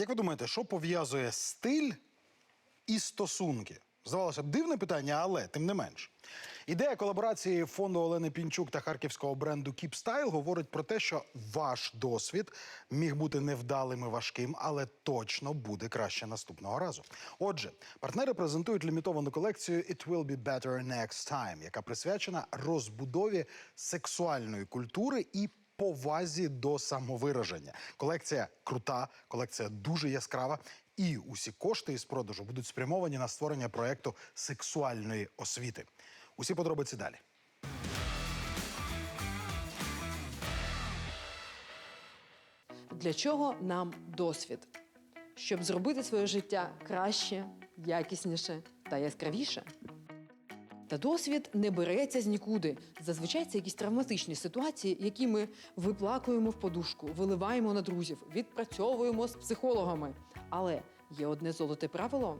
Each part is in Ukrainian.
Як ви думаєте, що пов'язує стиль і стосунки? Здавалося б, дивне питання, але тим не менш. Ідея колаборації фонду Олени Пінчук та харківського бренду Style говорить про те, що ваш досвід міг бути невдалим і важким, але точно буде краще наступного разу. Отже, партнери презентують лімітовану колекцію «It will be better next time», яка присвячена розбудові сексуальної культури і повазі до самовираження. Колекція крута, колекція дуже яскрава. І усі кошти із продажу будуть спрямовані на створення проекту сексуальної освіти. Усі подробиці далі. Для чого нам досвід? Щоб зробити своє життя краще, якісніше та яскравіше. Та досвід не береться з нікуди. Зазвичай це якісь травматичні ситуації, які ми виплакуємо в подушку, виливаємо на друзів, відпрацьовуємо з психологами. Але є одне золоте правило.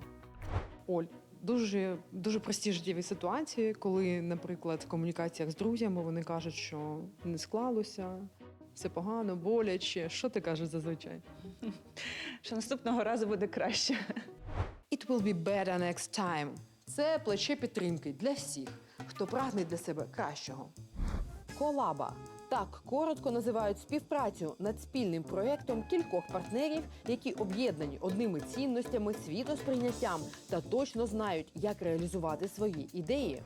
Оль, дуже, дуже прості життєві ситуації, коли, наприклад, в комунікаціях з друзями вони кажуть, що не склалося, все погано, боляче. Що ти кажеш зазвичай? Що наступного разу буде краще. It will be better next time. Це плече підтримки для всіх, хто прагне для себе кращого. Колаба. Так коротко називають співпрацю над спільним проєктом кількох партнерів, які об'єднані одними цінностями, світосприйняттям та точно знають, як реалізувати свої ідеї.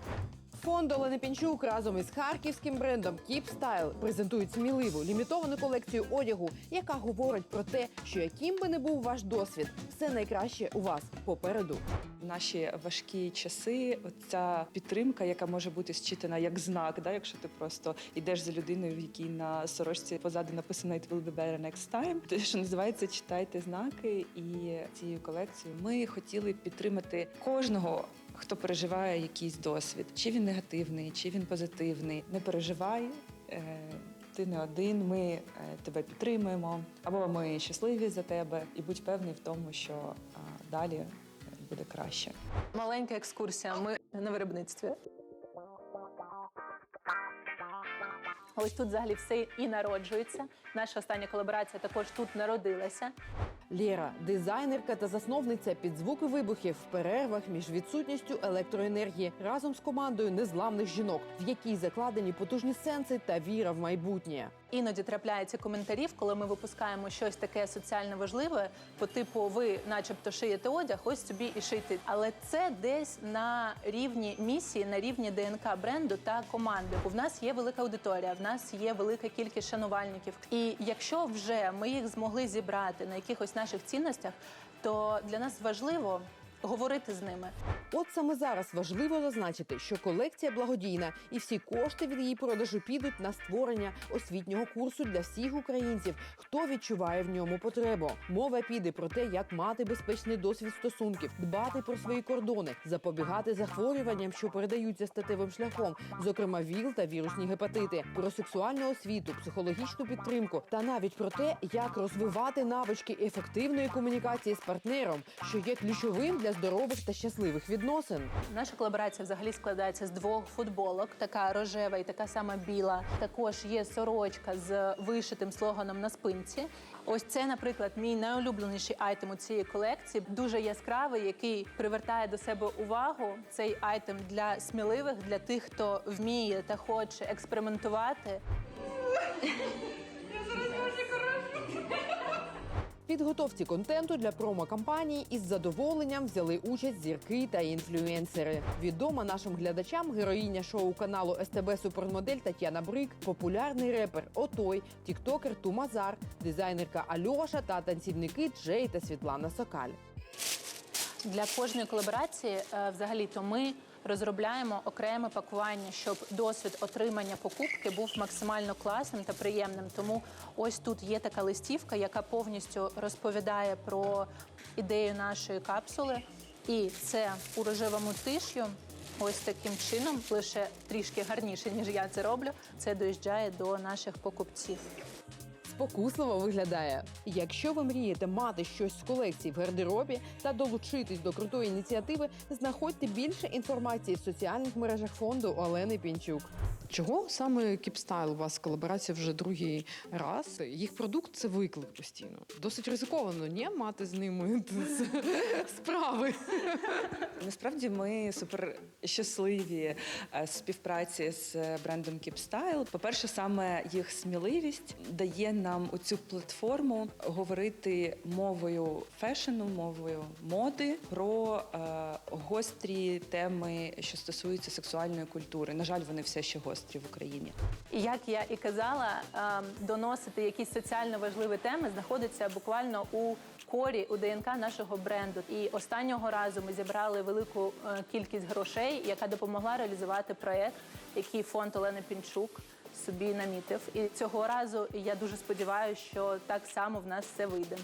Фонд Олени Пінчук разом із харківським брендом Style презентують сміливу лімітовану колекцію одягу, яка говорить про те, що яким би не був ваш досвід, все найкраще у вас попереду. Наші важкі часи ця підтримка, яка може бути считана як знак, да, якщо ти просто йдеш за людиною, в якій на сорочці позаду написано «It will be better next time», те, що називається читайте знаки. І цією колекцією ми хотіли підтримати кожного. Хто переживає якийсь досвід, чи він негативний, чи він позитивний. Не переживай, е, ти не один. Ми е, тебе підтримуємо, або ми щасливі за тебе, і будь певний в тому, що далі е, буде краще. Маленька екскурсія. Ми на виробництві. Ось тут взагалі все і народжується. Наша остання колаборація також тут народилася. Лєра дизайнерка та засновниця під звуки вибухів в перервах між відсутністю електроенергії разом з командою незламних жінок, в якій закладені потужні сенси та віра в майбутнє. Іноді трапляються коментарів, коли ми випускаємо щось таке соціально важливе, по типу ви, начебто, шиєте одяг, ось собі і шийте. Але це десь на рівні місії, на рівні ДНК бренду та команди. У нас є велика аудиторія, в нас є велика кількість шанувальників. І якщо вже ми їх змогли зібрати на якихось наших цінностях, то для нас важливо говорити з ними. От саме зараз важливо зазначити, що колекція благодійна, і всі кошти від її продажу підуть на створення освітнього курсу для всіх українців, хто відчуває в ньому потребу. Мова піде про те, як мати безпечний досвід стосунків, дбати про свої кордони, запобігати захворюванням, що передаються статевим шляхом, зокрема ВІЛ та вірусні гепатити, про сексуальну освіту, психологічну підтримку та навіть про те, як розвивати навички ефективної комунікації з партнером, що є ключовим для здорових та щасливих відносин. Наша колаборація взагалі складається з двох футболок: така рожева і така сама біла. Також є сорочка з вишитим слоганом на спинці. Ось це, наприклад, мій найулюбленіший айтем у цієї колекції. Дуже яскравий, який привертає до себе увагу. Цей айтем для сміливих, для тих, хто вміє та хоче експериментувати. Підготовці контенту для промо-кампанії із задоволенням взяли участь зірки та інфлюенсери. Відома нашим глядачам героїня шоу каналу СТБ Супермодель Тетяна Брик, популярний репер Отой, тіктокер Тумазар, дизайнерка Альоша та танцівники Джей та Світлана Сокаль. Для кожної колаборації, е, взагалі, то ми розробляємо окреме пакування, щоб досвід отримання покупки був максимально класним та приємним. Тому ось тут є така листівка, яка повністю розповідає про ідею нашої капсули. І це у рожевому тиш'ю. Ось таким чином, лише трішки гарніше, ніж я це роблю. Це доїжджає до наших покупців. Спокусливо виглядає. Якщо ви мрієте мати щось з колекції в гардеробі та долучитись до крутої ініціативи, знаходьте більше інформації в соціальних мережах фонду Олени Пінчук. Чого саме Кіпстайл у вас колаборація вже другий раз? Їх продукт це виклик постійно. Досить ризиковано, ні, мати з ними справи. Насправді ми супер щасливі е, співпраці з брендом Style. По-перше, саме їх сміливість дає нам оцю платформу говорити мовою фешену, мовою моди про е, гострі теми, що стосуються сексуальної культури. На жаль, вони все ще гострі в Україні. І як я і казала, ем, доносити якісь соціально важливі теми знаходиться буквально у корі, у ДНК нашого бренду. І останнього разу ми зібрали велику е, кількість грошей, яка допомогла реалізувати проект, який фонд Олени Пінчук собі намітив. І цього разу я дуже сподіваюся, що так само в нас все вийде.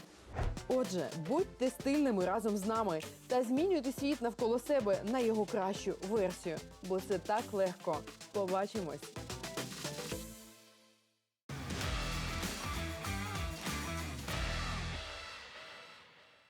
Отже, будьте стильними разом з нами та змінюйте світ навколо себе на його кращу версію, бо це так легко. Побачимось!